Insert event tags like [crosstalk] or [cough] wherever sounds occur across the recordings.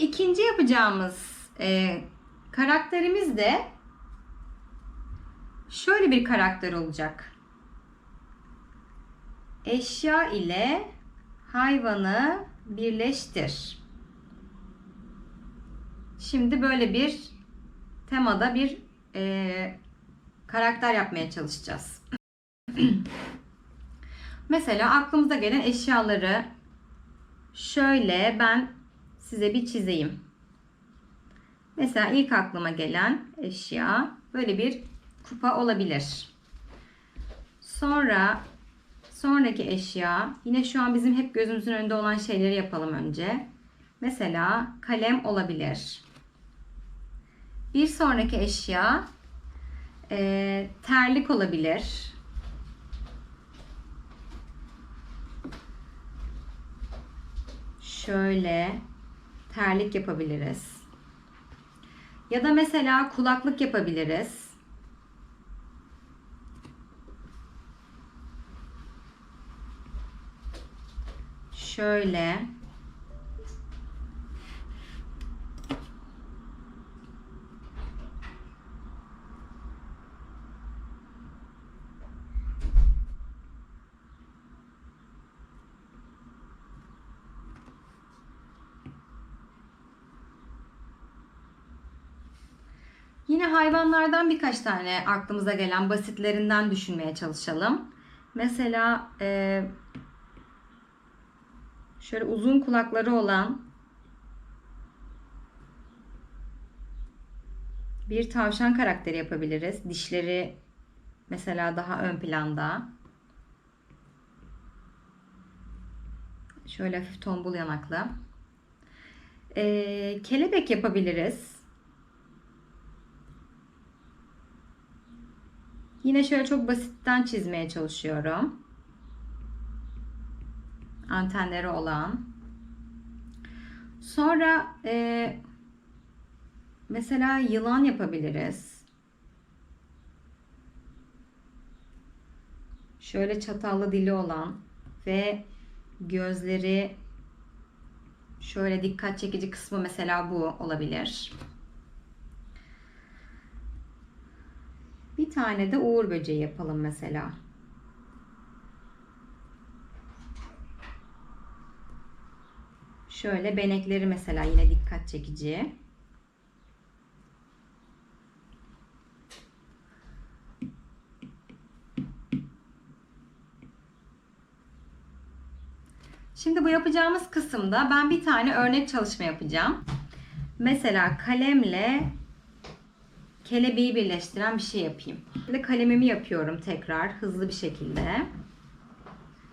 ikinci yapacağımız e, karakterimiz de şöyle bir karakter olacak. Eşya ile hayvanı birleştir. Şimdi böyle bir temada bir e, karakter yapmaya çalışacağız. [clears throat] Mesela aklımıza gelen eşyaları şöyle ben size bir çizeyim. Mesela ilk aklıma gelen eşya böyle bir kupa olabilir. Sonra sonraki eşya yine şu an bizim hep gözümüzün önünde olan şeyleri yapalım önce. Mesela kalem olabilir. Bir sonraki eşya e, terlik olabilir. Şöyle terlik yapabiliriz. Ya da mesela kulaklık yapabiliriz. Şöyle Yine hayvanlardan birkaç tane aklımıza gelen basitlerinden düşünmeye çalışalım. Mesela e, şöyle uzun kulakları olan bir tavşan karakteri yapabiliriz. Dişleri mesela daha ön planda. Şöyle hafif tombul yanaklı. E, kelebek yapabiliriz. Yine şöyle çok basitten çizmeye çalışıyorum. Antenleri olan. Sonra e, mesela yılan yapabiliriz. Şöyle çatallı dili olan ve gözleri şöyle dikkat çekici kısmı mesela bu olabilir. Bir tane de uğur böceği yapalım mesela. Şöyle benekleri mesela yine dikkat çekici. Şimdi bu yapacağımız kısımda ben bir tane örnek çalışma yapacağım. Mesela kalemle kelebeği birleştiren bir şey yapayım. Şimdi kalemimi yapıyorum tekrar hızlı bir şekilde.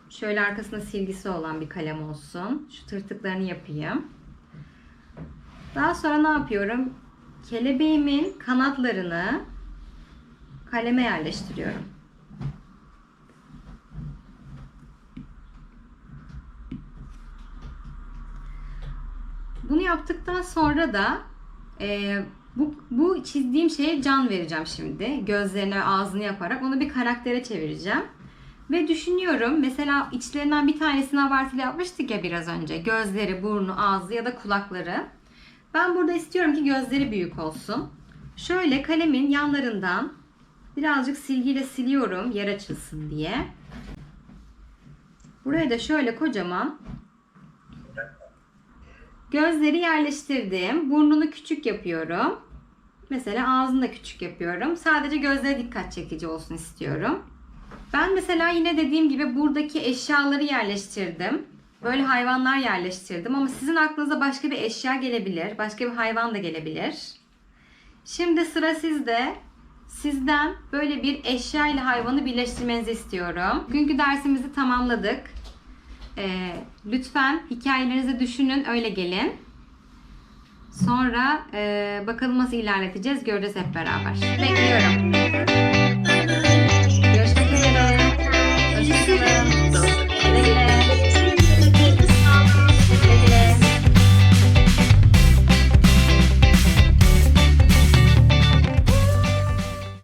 Şöyle arkasında silgisi olan bir kalem olsun. Şu tırtıklarını yapayım. Daha sonra ne yapıyorum? Kelebeğimin kanatlarını kaleme yerleştiriyorum. Bunu yaptıktan sonra da e, bu, bu çizdiğim şeye can vereceğim şimdi. Gözlerini, ağzını yaparak onu bir karaktere çevireceğim. Ve düşünüyorum mesela içlerinden bir tanesini abartılı yapmıştık ya biraz önce. Gözleri, burnu, ağzı ya da kulakları. Ben burada istiyorum ki gözleri büyük olsun. Şöyle kalemin yanlarından birazcık silgiyle siliyorum yer açılsın diye. Buraya da şöyle kocaman Gözleri yerleştirdim. Burnunu küçük yapıyorum. Mesela ağzını da küçük yapıyorum. Sadece gözlere dikkat çekici olsun istiyorum. Ben mesela yine dediğim gibi buradaki eşyaları yerleştirdim. Böyle hayvanlar yerleştirdim ama sizin aklınıza başka bir eşya gelebilir. Başka bir hayvan da gelebilir. Şimdi sıra sizde. Sizden böyle bir eşya ile hayvanı birleştirmenizi istiyorum. Bugünkü dersimizi tamamladık. Ee, lütfen hikayelerinizi düşünün, öyle gelin. Sonra e, bakalım nasıl ilerleteceğiz, göreceğiz hep beraber. Bekliyorum.